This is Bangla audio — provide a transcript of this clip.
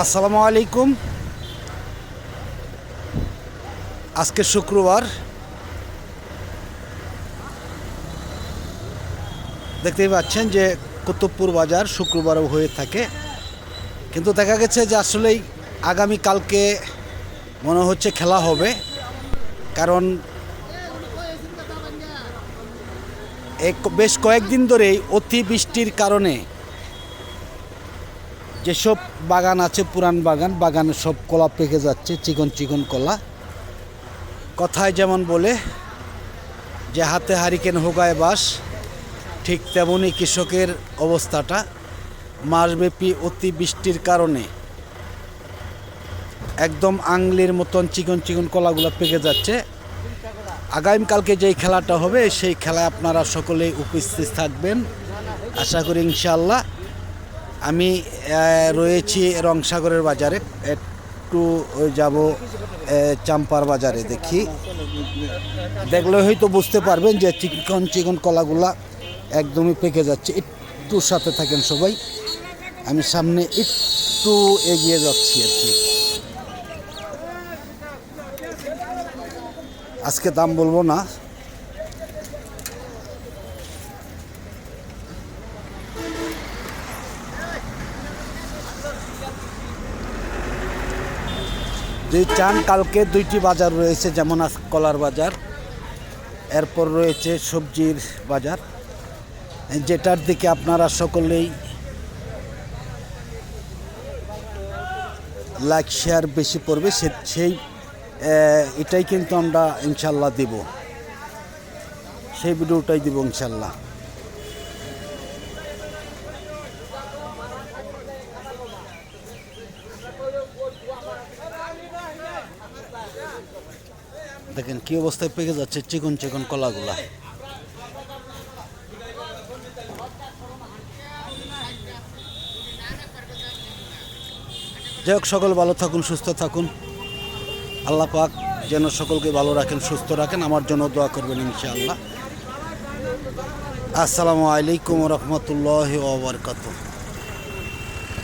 আসসালামু আলাইকুম। আজকে শুক্রবার। দেখতেই পাচ্ছেন যে কুতুবপুর বাজার শুক্রবারও হয়ে থাকে। কিন্তু দেখা গেছে যে আসলেই আগামী কালকে মনে হচ্ছে খেলা হবে। কারণ বেশ কয়েকদিন ধরেই অতি বৃষ্টির কারণে যেসব বাগান আছে, পুরান বাগান, বাগানে সব কলা পেকে যাচ্ছে, চিকন চিকন কলা। কথায় যেমন বলে যে হাতে হারিকেন হোগায় বাস, ঠিক তেমনই কৃষকের অবস্থাটা মাসব্যাপী অতি বৃষ্টির কারণে। একদম আংলির মতন চিকন চিকন কলাগুলো পেকে যাচ্ছে। আগামীকালকে যেই খেলাটা হবে, সেই খেলায় আপনারা সকলেই উপস্থিত থাকবেন। আশা করি ইনশাল্লাহ আমি রয়েছি রংসাগরের বাজারে। একটু যাব চাম্পার বাজারে দেখি। দেখলে হয়তো বুঝতে পারবেন যে চিকন চিকন কলাগুলা একদমই পেকে যাচ্ছে। একটু সাথে থাকেন সবাই। আমি সামনে একটু এগিয়ে যাচ্ছি আর কি। আজকে দাম বলব না। যদি চান, কালকে দুইটি বাজার রয়েছে, যেমন আজ কলার বাজার, এরপর রয়েছে সবজির বাজার। যেটার দিকে আপনারা সকলেই লাইক, শেয়ার বেশি পড়বে সে- সেই এটাই কিন্তু আমরা ইনশাল্লাহ দিব। সেই ভিডিওটাই দিব ইনশাল্লাহ। দেখেন কি অবস্থায় পেকে যাচ্ছে, চিকন চিকন কলাগুলা। যাই হোক, সকল ভালো থাকুন, সুস্থ থাকুন। আল্লাহ পাক যেন সকলকে ভালো রাখেন, সুস্থ রাখেন। আমার জন্য দোয়া করবেন ইনশাআল্লাহ। আসসালামু আলাইকুম রহমতুল্লাহ ওবরকাতুহ